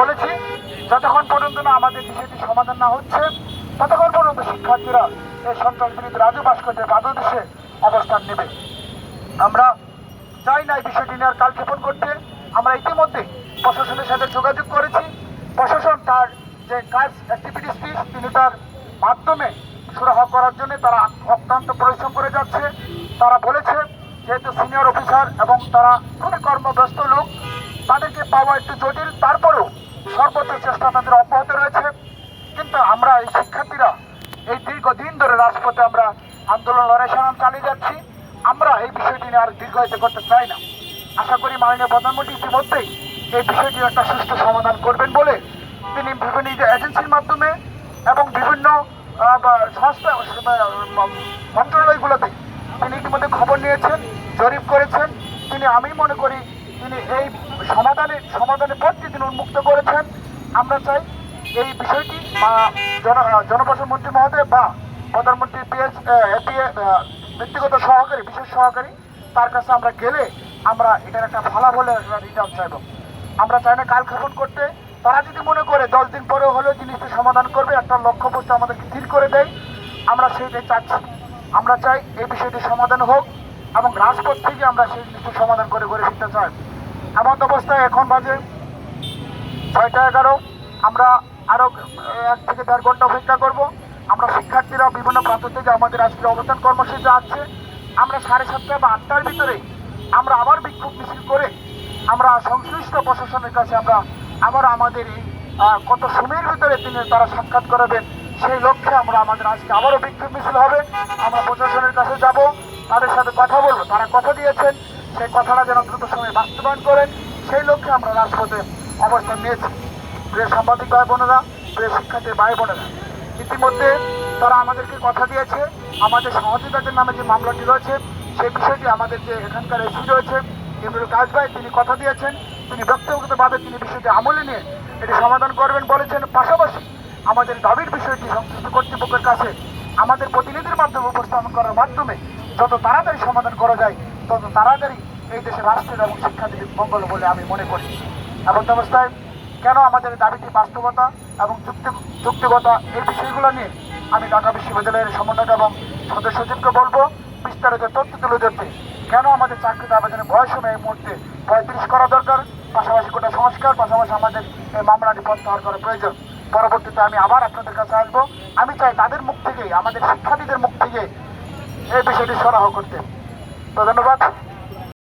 বলেছি, যতক্ষণ পর্যন্ত না আমাদের বিষয়টি সমাধান না হচ্ছে, ততক্ষণ পর্যন্ত শিক্ষার্থীরা এই সন্ত্রাস বিরোধী রাজু ভাস্কর্যের বাংলাদেশে অবস্থান নেবে। আমরা চাই না এই বিষয়টি নিয়ে আর কালক্ষেপণ করতে। আমরা ইতিমধ্যে প্রশাসনের সাথে যোগাযোগ করেছি। প্রশাসন তার যে কাজ অ্যাক্টিভিটিসটি তিনি তার মাধ্যমে সুরাহা করার জন্য তারা অত্যন্ত পরিশ্রম করে যাচ্ছে। তারা বলেছে, যেহেতু সিনিয়র অফিসার এবং তারা খুবই কর্মব্যস্ত লোক তাদেরকে পাওয়া একটু জটিল, তারপরেও সর্বোচ্চ চেষ্টা তাদের অব্যাহত রয়েছে। কিন্তু আমরা এই শিক্ষার্থীরা এই দীর্ঘদিন ধরে রাজপথে আমরা আন্দোলন লড়াই সংগ্রাম চালিয়ে যাচ্ছি। আমরা এই বিষয়টি নিয়ে আর দীর্ঘায়িত করতে চাই না। আশা করি মাননীয় প্রধানমন্ত্রী ইতিমধ্যেই এই বিষয়টির একটা সুষ্ঠু সমাধান করবেন বলে তিনি বিভিন্ন এজেন্সির মাধ্যমে এবং বিভিন্ন সংস্থা, মন্ত্রণালয়গুলোতে তিনি ইতিমধ্যে খবর নিয়েছেন, জরিপ করেছেন। তিনি আমি মনে করি তিনি এই সমাধানের সমাধানের পথটি তিনি উন্মুক্ত করেছেন। আমরা চাই এই বিষয়টি বা জন জনপ্রশাসন মন্ত্রী মহোদয় বা প্রধানমন্ত্রী পিএস ব্যক্তিগত সহকারী, বিশেষ সহকারী, তার কাছে আমরা গেলে আমরা এটার একটা ফলাফলের একটা রিজাল্ট চাইব। আমরা চাই না কাল খাপন করতে। তারা যদি মনে করে দশ দিন পরে হলেও জিনিসটা সমাধান করবে, একটা লক্ষ্য লক্ষ্যবস্তু আমাদেরকে স্থির করে দেয়, আমরা সেইটাই চাচ্ছি। আমরা চাই এই বিষয়টি সমাধান হোক এবং রাজপথ থেকে আমরা সেই জিনিসটি সমাধান করে গড়ে ফিরতে চাই। এমন অবস্থায় এখন বাজে। ছয়টা এগারো। আমরা আরও আহ, এক থেকে দেড় ঘণ্টা অপেক্ষা করব। আমরা শিক্ষার্থীরা বিভিন্ন প্রান্ত থেকে আমাদের আজকের অবস্থান কর্মসূচি আছে আমরা সাড়ে সাতটা বা আটটার ভিতরে আমরা আবার বিক্ষোভ মিছিল করে আমরা সংশ্লিষ্ট প্রশাসনের কাছে আমরা আবার আমাদের এই কত সময়ের ভিতরে তিনি তারা সাক্ষাৎ করাবেন সেই লক্ষ্যে আমরা আমাদের আজকে আবারও বিক্ষোভ মিছিল হবে। আমরা প্রশাসনের কাছে যাব তাদের সাথে কথা বলব। তারা কথা দিয়েছেন সেই কথাটা যেন দ্রুত সময় বাস্তবায়ন করেন, সেই লক্ষ্যে আমরা রাজপথে অবস্থান নিয়েছি। প্রিয় সাংবাদিক ভাই বোনেরা, প্রিয় শিক্ষার্থী ভাই বোনেরা, ইতিমধ্যে তারা আমাদেরকে কথা দিয়েছে, আমাদের সহযোগিতাদের নামে যে মামলাটি রয়েছে, সেই বিষয়টি আমাদের যে এখানকার এসি রয়েছে ইমরুল কাজ ভাই, তিনি কথা দিয়েছেন, তিনি ব্যক্তিগতভাবে তিনি বিষয়টি আমলে নিয়ে এটি সমাধান করবেন বলেছেন। পাশাপাশি আমাদের দাবির বিষয়টি সংশ্লিষ্ট কর্তৃপক্ষের কাছে আমাদের প্রতিনিধির মাধ্যমে উপস্থাপন করার মাধ্যমে যত তাড়াতাড়ি সমাধান করা যায়, তত তাড়াতাড়ি এই দেশের রাষ্ট্রের এবং শিক্ষার্থীদের মঙ্গল বলে আমি মনে করি। এবং অবস্থায় কেন আমাদের দাবিটি বাস্তবতা এবং যুক্তি যুক্তিগতা এই বিষয়গুলো নিয়ে আমি ঢাকা বিশ্ববিদ্যালয়ের সমন্বয়ক এবং সদস্য বলব, বিস্তারিত তথ্য তুলে ধরতে। কেন আমাদের চাকরিতে আবেদনের বয়স সময় এই মুহূর্তে পঁয়ত্রিশ করা দরকার? পাশাপাশি কোটা সংস্কার, পাশাপাশি আমাদের এই মামলাটি প্রত্যাহার করা প্রয়োজন? পরবর্তীতে আমি আবার আপনাদের কাছে আসব। আমি চাই তাদের মুখ থেকে, আমাদের শিক্ষার্থীদের মুখ থেকে এই বিষয়টি সরাহ করতে। তো ধন্যবাদ।